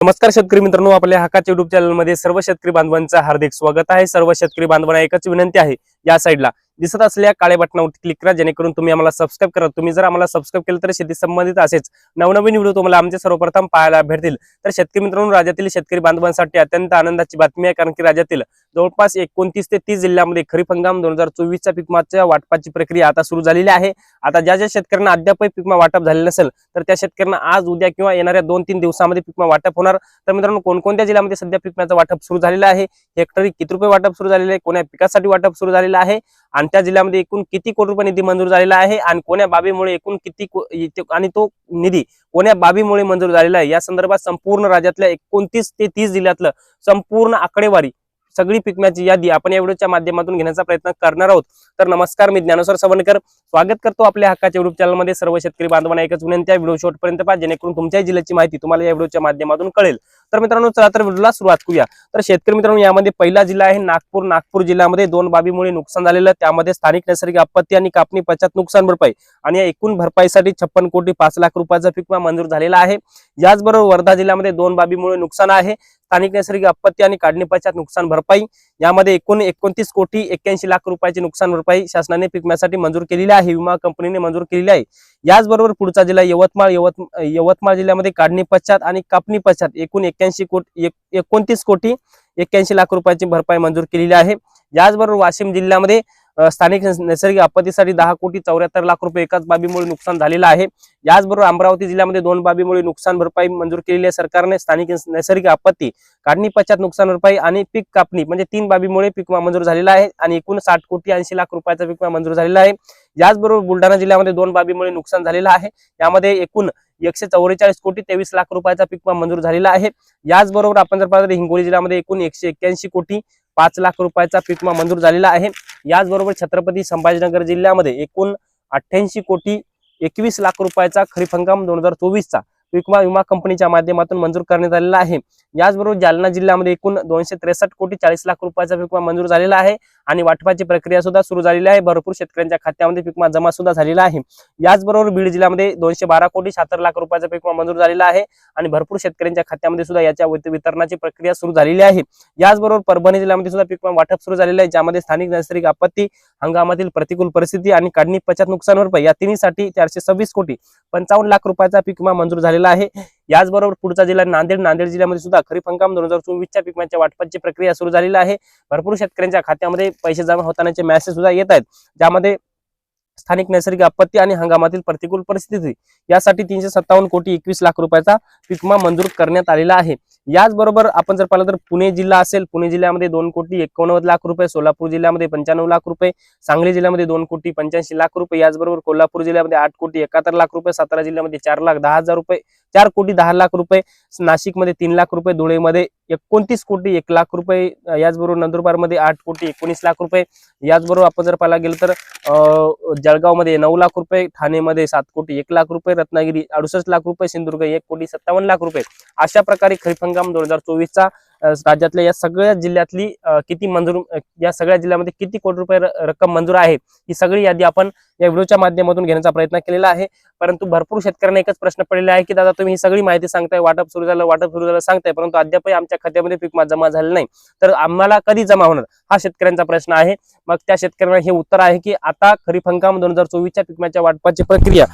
नमस्कार शेतकरी मित्रांनो आपल्या हक्काच्या युट्यूब चॅनलमध्ये सर्व शेतकरी बांधवांचं हार्दिक स्वागत आहे. सर्व शेतकरी बांधवांना एकच विनंती आहे या साईडला दिसत असल्या काळ्या बटनावरती क्लिक करा जेणेकरून तुम्ही आम्हाला सबस्क्राईब करा तुम्ही जर आम्हाला सबस्क्राईब केलं तर शेती संबंधित असेच नवनवीन व्हिडिओ तुम्हाला आमचे सर्वप्रथम पाहायला भेटतील. तर शेतकरी मित्रांनो राज्यातील शेतकरी बांधवांसाठी अत्यंत आनंदाची बातमी आहे कारण की राज्यातील जवळपास एकोणतीस ते तीस जिल्ह्यामध्ये खरीप हंगाम दोन हजार चोवीसच्या पिकमाच्या वाटपाची प्रक्रिया आता सुरू झालेली आहे. आता ज्या ज्या शेतकऱ्यांना अद्यापही पिकमा वाटप झाले नसेल तर त्या शेतकऱ्यांना आज उद्या किंवा येणाऱ्या दोन तीन दिवसामध्ये पिकमा वाटप होणार. तर मित्रांनो कोणकोणत्या जिल्ह्यामध्ये सध्या पिकम्याचं वाटप सुरू झालेलं आहे? हेक्टरी किती रुपये वाटप सुरू झालेलं आहे? कोण्या पिकासाठी वाटप सुरू झालेलं आहे? आणि त्या जिल्ह्यामध्ये एकूण किती कोटी रुपये निधी मंजूर झालेला आहे आणि कोण्या बाबीमुळे एकूण किती आणि तो निधी कोण्या बाबीमुळे मंजूर झालेला आहे? या संदर्भात संपूर्ण राज्यातल्या एकोणतीस ते तीस जिल्ह्यातलं संपूर्ण आकडेवारी सगळी पिकण्याची यादी आपण या व्हिडिओच्या माध्यमातून घेण्याचा प्रयत्न करणार आहोत. तर नमस्कार मी ज्ञानेश्वर सवणकर स्वागत करतो आपल्या हक्काच्या युट्यूब चॅनलमध्ये सर्व शेतकरी बांधवांना एकच विनंती आहे. व्हिडिओ शॉर्टपर्यंत पहा जेणेकरून तुमच्या जिल्ह्याची माहिती तुम्हाला या व्हिडिओच्या माध्यमातून कळेल. तर मित्रांनो चला तर व्हिडिओला सुरुवात करूया. तर शेतकरी मित्रांनो यामध्ये पहिला जिल्हा आहे नागपूर. नागपूर जिल्ह्यामध्ये दोन बाबीमुळे नुकसान झालेलं त्यामध्ये स्थानिक नैसर्गिक आपत्ती आणि कापणी पश्चात नुकसान भरपाई. आणि या एकूण भरपाईसाठी छप्पन कोटी पाच लाख रुपयाचा पिकमा मंजूर झालेला आहे. याचबरोबर वर्धा जिल्ह्यामध्ये दोन बाबीमुळे नुकसान आहे. स्थानिक नैसर्गिक आपत्ती आणि काढणी पश्चात नुकसान भरपाई. यामध्ये एकूण एकोणतीस कोटी एक्क्याऐंशी लाख रुपयाची नुकसान भरपाई शासनाने पिकम्यासाठी मंजूर केलेली आहे. विमा कंपनीने मंजूर केलेली आहे. याचबरोबर पुढचा जिल्हा यवतमाळ यवत यवतमाळ जिल्ह्यामध्ये काढणी पश्चात आणि कापणी पश्चात एकूण एक्क्याऐंशी कोटी एक- एकोणतीस कोटी एक्क्याऐंशी लाख रुपयांची भरपाई मंजूर केलेली आहे. याचबरोबर वाशिम जिल्ह्यामध्ये स्थानिक नैसर्गिक आपत्तीसाठी दहा कोटी चौऱ्याहत्तर लाख रुपये एकाच बाबीमुळे नुकसान झालेलं आहे. याचबरोबर अमरावती जिल्ह्यामध्ये दोन बाबीमुळे नुकसान भरपाई मंजूर केलेली आहे. सरकारने स्थानिक नैसर्गिक आपत्ती काढणी पश्चात नुकसान भरपाई आणि पीक कापणी म्हणजे तीन बाबीमुळे पीक विमा मंजूर झालेला आहे आणि एकूण साठ कोटी ऐंशी लाख रुपयाचा पीक विमा मंजूर झालेला आहे. याचबरोबर बुलढाणा जिल्ह्यामध्ये दोन बाबीमुळे नुकसान झालेलं आहे. यामध्ये एकूण एकशे चौवेचाळीस कोटी तेवीस लाख रुपयाचा पीक विमा मंजूर झालेला आहे. याचबरोबर आपण जर पाहिलं हिंगोली जिल्ह्यामध्ये एकूण एकशे एक्क्याऐंशी कोटी पाच लाख रुपयाचा पीक विमा मंजूर झालेला आहे. याचबरोबर छत्रपती संभाजीनगर जिल्ह्यामध्ये एकूण अठ्ठ्याऐंशी कोटी एकवीस लाख रुपयाचा खरीप हंगाम दोन हजार चोवीसचा पीक विमा कंपनीच्या माध्यमातून मंजूर करण्यात आलेला आहे. याचबरोबर जालना जिल्ह्यामध्ये एकूण दोनशे त्रेसष्ट कोटी चाळीस लाख रुपयाचा पिकमा मंजूर झालेला आहे आणि वाटपाची प्रक्रिया सुद्धा सुरू झालेली आहे. भरपूर शेतकऱ्यांच्या खात्यामध्ये पिकमा जमा सुद्धा झालेला आहे. याचबरोबर बीड जिल्ह्यामध्ये दोनशे बारा कोटी शहात्तर लाख रुपयाचा पिकमा मंजूर झालेला आहे आणि भरपूर शेतकऱ्यांच्या खात्यामध्ये सुद्धा याच्या वितरणाची प्रक्रिया सुरू झालेली आहे. याचबरोबर परभणी जिल्ह्यामध्ये सुद्धा पिकमा वाटप सुरू झालेलं आहे ज्यामध्ये स्थानिक नैसर्गिक आपत्ती हंगामातील प्रतिकूल परिस्थिती आणि काढणी पश्चात नुकसान भरपाई या तिन्हीसाठी चारशे सव्वीस कोटी पंचावन्न लाख रुपयाचा पीक विमा मंजूर झालेला आहे. याचबरोबर पुढचा जिल्हा नांदेड. नांदेड जिल्ह्यामध्ये सुद्धा खरीप हंगाम दोन हजार चोवीसच्या पिकांच्या वाटपाची प्रक्रिया सुरू झालेली आहे. भरपूर शेतकऱ्यांच्या खात्यामध्ये पैसे जमा होतानाचे मॅसेज सुद्धा येत आहेत. ज्यामध्ये स्थानिक नैसर्गिक आपत्ती आणि हंगामातील प्रतिकूल परिस्थिती. यासाठी तीनशे सत्तावन्न कोटी एकवीस लाख रुपयाचा पिकमा मंजूर करण्यात आलेला आहे. याचबरोबर आपण जर पाहिलं तर पुणे जिल्हा असेल पुणे जिल्ह्यामध्ये दोन कोटी एकोणनव्वद लाख रुपये सोलापूर जिल्ह्यामध्ये पंच्याण्णव लाख रुपये सांगली जिल्ह्यामध्ये दोन कोटी पंच्याऐंशी लाख रुपये याचबरोबर कोल्हापूर जिल्ह्यामध्ये आठ कोटी एकाहत्तर लाख रुपये सातारा जिल्ह्यामध्ये चार लाख दहा हजार रुपये चार कोटी दहा लाख रुपये नाशिकमध्ये तीन लाख रुपये धुळेमध्ये एकोणतीस कोटी एक लाख रुपये याचबरोबर नंदुरबारमध्ये आठ कोटी एकोणीस लाख रुपये याचबरोबर आपण जर पाहायला गेलं तर जळगावमध्ये नऊ लाख रुपये ठाणेमध्ये सात कोटी एक लाख रुपये रत्नागिरी अडुसष्ट लाख रुपये सिंधुदुर्ग एक कोटी सत्तावन्न लाख रुपये अशा प्रकारे खरीप हंगाम दोन हजार चोवीसचा राज्यातल्या या सगळ्या जिल्ह्यातली किती मंजूर या सगळ्या जिल्ह्यामध्ये किती कोटी रुपये रक्कम मंजूर आहे ही सगळी यादी आपण या व्हिडिओच्या माध्यमातून घेण्याचा प्रयत्न केलेला आहे. परंतु भरपूर शेतकऱ्यांना एकच प्रश्न पडलेला आहे की दादा तुम्ही ही सगळी माहिती सांगताय वाटप सुरू झालं वाटप सुरू झालं सांगताय परंतु अद्यापही आमच्या खात्यामध्ये पीक जमा झालं नाही. तर आम्हाला कधी जमा होणार? हा शेतकऱ्यांचा प्रश्न आहे. मग त्या शेतकऱ्यांना हे उत्तर आहे की आता खरीप हंगाम दोन हजार चोवीसच्या पिकमाच्या वाटपाची प्रक्रिया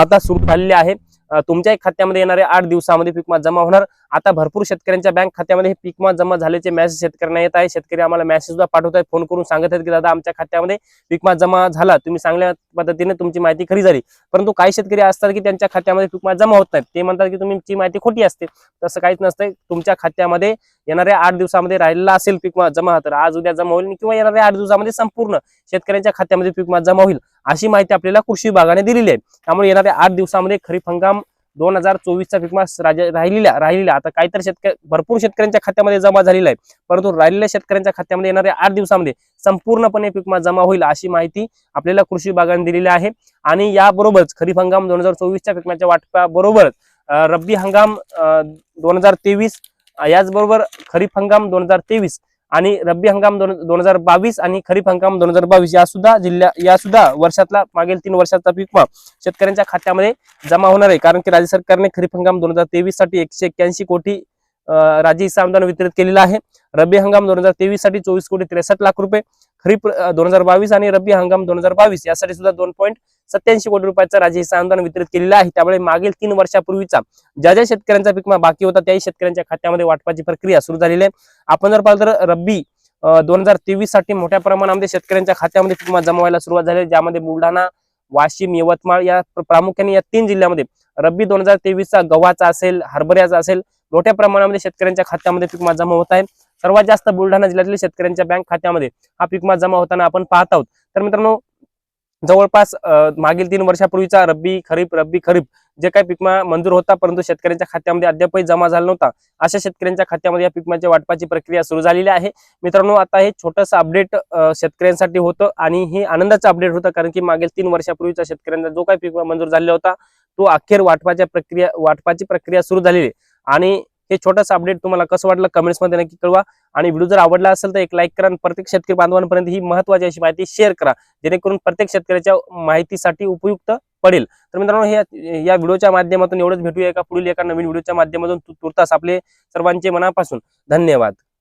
आता सुरू झालेली आहे. तुमच्या खात्यामध्ये येणाऱ्या आठ दिवसामध्ये पीकमा जमा होणार. आता भरपूर शेतकऱ्यांच्या बँक खात्यामध्ये हे पीकमा जमा झाल्याचे मेसेज शेतकऱ्यांना येत आहे शेतकरी आम्हाला मेसेज सुद्धा पाठवत आहेत. फोन करून सांगत आहेत की दादा आमच्या खात्यामध्ये पीकमा जमा झाला. तुम्ही चांगल्या पद्धतीने तुमची माहिती खरी झाली. परंतु काही शेतकरी असतात की त्यांच्या खात्यामध्ये पीकमा जमा होत नाहीत. ते म्हणतात की तुमची माहिती खोटी असते. तसं काहीच नसतं तुमच्या खात्यामध्ये येणाऱ्या आठ दिवसामध्ये राहिलेला असेल पीकमा जमा तर आज उद्या जमा होईल किंवा येणाऱ्या आठ दिवसामध्ये संपूर्ण शेतकऱ्यांच्या खात्यामध्ये पीकमा जमा होईल. अशी माहिती आपल्याला कृषी विभागाने दिलेली आहे. त्यामुळे येणाऱ्या आठ दिवसामध्ये खरीप हंगाम दोन हजार चोवीसचा पीकमा राज्य राहिलेल्या आता काहीतरी शेतकरी भरपूर शेतकऱ्यांच्या खात्यामध्ये जमा झालेला आहे. परंतु राहिलेल्या शेतकऱ्यांच्या खात्यामध्ये येणाऱ्या आठ दिवसामध्ये संपूर्णपणे पीकमा जमा होईल अशी माहिती आपल्याला कृषी विभागाने दिलेली आहे. आणि याबरोबरच खरीप हंगाम दोन हजार चोवीसच्या पिकमाच्या वाटपाबरोबरच रब्बी हंगाम दोन हजार तेवीस याचबरोबर खरीप हंगाम दोन हजार तेवीस आणि रब्बी हंगाम दोन दोन हजार बावीस आणि खरीप हंगाम दोन हजार बावीस या सुद्धा जिल्ह्या या सुद्धा वर्षातला मागील तीन वर्षाचा पीक शेतकऱ्यांच्या खात्यामध्ये जमा होणार आहे. कारण की राज्य सरकारने खरीप हंगाम दोन हजार तेवीससाठी एकशे एक्क्याऐंशी कोटी राज्य हिस्सा अनुदान वितरित केलेलं आहे. रब्बी हंगाम दोन हजार तेवीससाठी चोवीस कोटी त्रेसष्ट लाख रुपये. खरीप दोन हजार बावीस आणि रब्बी हंगाम दोन हजार बावीस. यासाठी सुद्धा दोन पॉईंट सत्याऐंशी कोटी रुपयाचा राज्य हिस्सा अनुदान वितरित केलेलं आहे. त्यामुळे मागील तीन वर्षापूर्वीचा ज्या ज्या शेतकऱ्यांचा पिकमा बाकी होता त्याही शेतकऱ्यांच्या खात्यामध्ये वाटपाची प्रक्रिया सुरू झालेली आहे. आपण जर पाहिलं तर रब्बी दोन हजार तेवीससाठी मोठ्या प्रमाणामध्ये शेतकऱ्यांच्या खात्यामध्ये पिकमा जमा व्हायला सुरुवात झाली ज्यामध्ये बुलढाणा वाशिम यवतमाळ या प्रामुख्याने या तीन जिल्ह्यामध्ये रब्बी दोन हजार तेवीसचा गव्हाचा असेल हरभऱ्याचा असेल मोठ्या प्रमाणामध्ये शेतकऱ्यांच्या खात्यामध्ये पिकमा जमा होत आहे. सर्वात जास्त बुलढाणा जिल्ह्यातील शेतकऱ्यांच्या बँक खात्यामध्ये हा पीक विमा जमा होताना आपण पाहत आहोत. तर मित्रांनो जवळपास मागील तीन वर्षापूर्वीचा रब्बी खरीप रब्बी खरीप जे काही पिकमा मंजूर होता परंतु शेतकऱ्यांच्या खात्यामध्ये अद्यापही जमा झाला नव्हता. अशा शेतकऱ्यांच्या खात्यामध्ये या पिकमाच्या वाटपाची प्रक्रिया सुरू झालेली आहे. मित्रांनो आता हे छोटंसं अपडेट शेतकऱ्यांसाठी होतं आणि हे आनंदाचं अपडेट होतं कारण की मागील तीन वर्षापूर्वीचा शेतकऱ्यांचा जो काही पिकमा मंजूर झालेला होता तो अखेर वाटपाच्या प्रक्रिया वाटपाची प्रक्रिया सुरू झालेली आहे. आणि हे छोटंसं अपडेट तुम्हाला कसं वाटलं कमेंट्समध्ये नक्की कळवा. आणि व्हिडिओ जर आवडला असेल तर एक लाईक करा आणि प्रत्येक शेतकरी बांधवांपर्यंत ही महत्वाची अशी माहिती शेअर करा जेणेकरून प्रत्येक शेतकऱ्याच्या माहितीसाठी उपयुक्त पडेल. तर मित्रांनो हे या व्हिडिओच्या माध्यमातून एवढंच भेटूया एका पुढील एका नवीन व्हिडिओच्या माध्यमातून. तुर्तास आपले सर्वांचे मनापासून धन्यवाद.